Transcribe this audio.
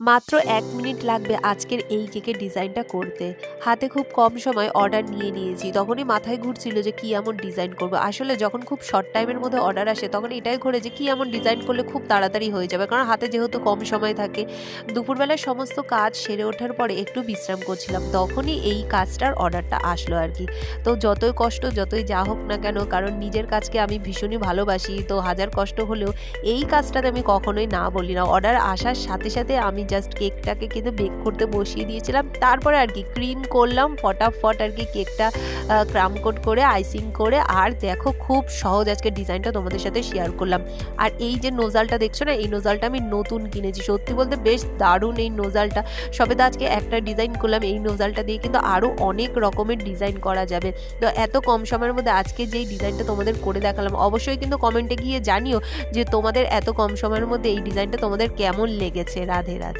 মাত্র এক মিনিট লাগবে আজকের এই কেকের ডিজাইনটা করতে। হাতে খুব কম সময় অর্ডার নিয়ে নিয়েছি। তখনই মাথায় ঘুরছিল যে কি এমন ডিজাইন করব। আসলে যখন খুব শর্ট টাইমের মধ্যে অর্ডার আসে, তখন এটাই ঘোরে যে কি এমন ডিজাইন করলে খুব তাড়াতাড়ি হয়ে যাবে। কারণ হাতে যেহেতু কম সময় থাকে দুপুরবেলায় সমস্ত কাজ সেরে ওঠার পরে একটু বিশ্রাম করছিলাম। তখনই এই কাজটার অর্ডারটা আসলো আর কি। তো যতই কষ্ট, যতই যা হোক না কেন, কারণ নিজের কাজকে আমি ভীষণই ভালোবাসি, তো হাজার কষ্ট হলেও এই কাজটাতে আমি কখনোই না বলি না। অর্ডার আসার সাথে সাথে আমি জাস্ট কেকটাকে কিন্তু বেক করতে বসিয়ে দিয়েছিলাম। তারপরে আর কি ক্রিম করলাম, ফটাফট আর কি কেকটা ক্রাম কোট করে আইসিং করে, আর দেখো খুব সহজ আজকে ডিজাইনটা তোমাদের সাথে শেয়ার করলাম। আর এই যে নোজালটা দেখছ না, এই নোজালটা আমি নতুন কিনেছি। সত্যি বলতে বেশ দারুণ এই নোজালটা সবে তো আজকে একটা ডিজাইন করলাম, এই নোজালটা দিয়ে কিন্তু আরও অনেক রকমের ডিজাইন করা যাবে। তো এত কম সময়ের মধ্যে আজকে যেই ডিজাইনটা তোমাদের করে দেখালাম, অবশ্যই কিন্তু কমেন্টে গিয়ে জানিও যে তোমাদের এত কম সময়ের মধ্যে এই ডিজাইনটা তোমাদের কেমন লেগেছে। রাধে রাধে।